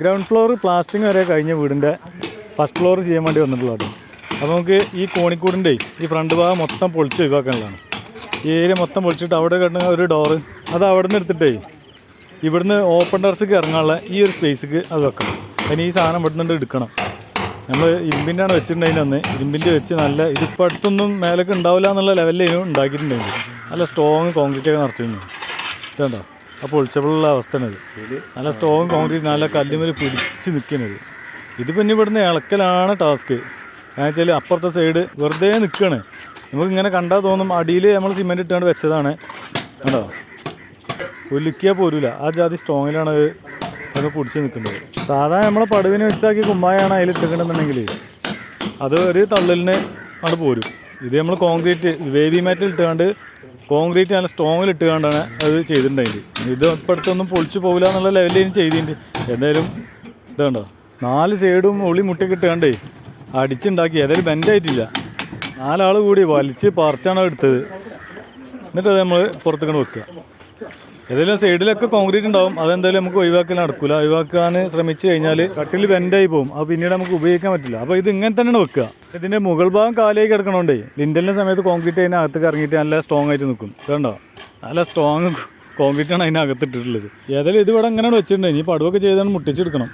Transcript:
Ground floor പ്ലാസ്റ്റിങ് വരെ കഴിഞ്ഞ വീടിന്റെ ഫസ്റ്റ് ഫ്ലോർ ചെയ്യാൻ വേണ്ടി വന്നിട്ടുള്ളതാണ് അപ്പോൾ നമുക്ക് ഈ കോണിക്കൂടിന്റെ ഈ ഫ്രണ്ട് ഭാഗം മൊത്തം പൊളിച്ച് ഒഴിവാക്കാനുള്ളതാണ്. ഈ ഏരിയ മൊത്തം പൊളിച്ചിട്ട് അവിടെ കിടന്ന ഒരു ഡോറ് അത് അവിടെ നിന്ന് എടുത്തിട്ടേ ഇവിടുന്ന് ഓപ്പൺ ടെറസിക്ക് ഇറങ്ങാനുള്ള ഈ ഒരു സ്പേസിക്ക് അത് വെക്കണം. അതിന് ഈ സാധനം ഇവിടെ നിന്ന് എടുക്കണം. നമ്മൾ ഇരുമ്പിന്റെ ആണ് വെച്ചിട്ടുണ്ടെങ്കിൽ അന്ന്. ഇരുമ്പിന്റെ വെച്ച് നല്ല ഇതിപ്പോൾ അടുത്തൊന്നും മേലൊക്കെ ഉണ്ടാവില്ല എന്നുള്ള ലെവലിലും ഉണ്ടാക്കിയിട്ടുണ്ടെങ്കിൽ നല്ല സ്ട്രോങ് കോൺക്രീറ്റ് ഒക്കെ നിറച്ചിരുന്നു ഇതുണ്ടോ അപ്പോൾ പൊളിച്ചപ്പോഴുള്ള അവസ്ഥയാണ് നല്ല സ്ട്രോങ് കോൺക്രീറ്റ് നല്ല കല്ലുമേൽ പിടിച്ച് നിൽക്കുന്നത് ഇതിപ്പോൾ ഇനി ഇവിടുന്ന് ഇളക്കലാണ് ടാസ്ക് കാരണം വെച്ചാൽ അപ്പുറത്തെ സൈഡ് വെറുതെ നിൽക്കുകയാണ് നമുക്ക് ഇങ്ങനെ കണ്ടാൽ തോന്നും അടിയിൽ നമ്മൾ സിമെന്റ് ഇട്ടുകൊണ്ട് വെച്ചതാണ്. കണ്ടോ? ഒലിക്കിയാൽ പോരൂല. ആ ജാതി സ്ട്രോങ്ങിലാണ് അത് അത് പിടിച്ച് നിൽക്കുന്നത് സാധാരണ നമ്മളെ പടുവിനെ വെച്ചാക്കി കുമ്മായാണ് അതിൽ ഇട്ടിട്ടുണ്ടെന്നുണ്ടെങ്കിൽ അത് ഒരു തള്ളലിന് അവിടെ പോരും. ഇത് നമ്മൾ കോൺക്രീറ്റ് വേവി മാറ്റിൽ ഇട്ടുകൊണ്ട് കോൺക്രീറ്റ് നല്ല സ്ട്രോങ്ങിൽ ഇട്ടുകൊണ്ടാണ് അത് ചെയ്തിട്ടുണ്ടെങ്കിൽ ഇത് ഇപ്പോഴത്തൊന്നും പൊളിച്ചു പോകില്ല എന്നുള്ള ലെവലിൽ ചെയ്തിട്ടുണ്ട്. എന്തായാലും ഇതുണ്ടോ? നാല് സൈഡും ഉള്ളി മുട്ടിക്കിട്ടുകൊണ്ടേ അടിച്ചുണ്ടാക്കി. ഏതായാലും ബെൻഡായിട്ടില്ല നാലാൾ കൂടി വലിച്ച് പറിച്ചാണ് എടുത്തത്. എന്നിട്ടത് നമ്മൾ പുറത്തേക്കാണ് വെക്കുക. ഏതെങ്കിലും സൈഡിലൊക്കെ കോൺക്രീറ്റ് ഉണ്ടാവും. അതെന്തായാലും നമുക്ക് ഒഴിവാക്കാൻ നടക്കില്ല ഒഴിവാക്കാൻ ശ്രമിച്ചു കഴിഞ്ഞാൽ കട്ടിൽ ബെൻഡായി പോകും. അത് പിന്നീട് നമുക്ക് ഉപയോഗിക്കാൻ പറ്റില്ല. അപ്പോൾ ഇത് ഇങ്ങനെ തന്നെയാണ് വെക്കുക. ഇതിന്റെ മുകൾ ഭാഗം കാലേക്ക് കിടക്കണോണ്ടേ ലിൻഡലിന്റെ സമയത്ത് കോൺക്രീറ്റ് അതിനകത്ത് ഇറങ്ങിയിട്ട് നല്ല സ്ട്രോങ് ആയിട്ട് നിൽക്കും. കണ്ടോ? നല്ല സ്ട്രോങ് കോൺക്രീറ്റ് ആണ് അതിനകത്ത് ഇട്ടിട്ടുള്ളത് ഏതായാലും ഇത് ഇവിടെ ഇങ്ങനെയാണ് വെച്ചിട്ടുണ്ട് ഇനി പടുവൊക്കെ ചെയ്താണ് മുട്ടിച്ചെടുക്കണം.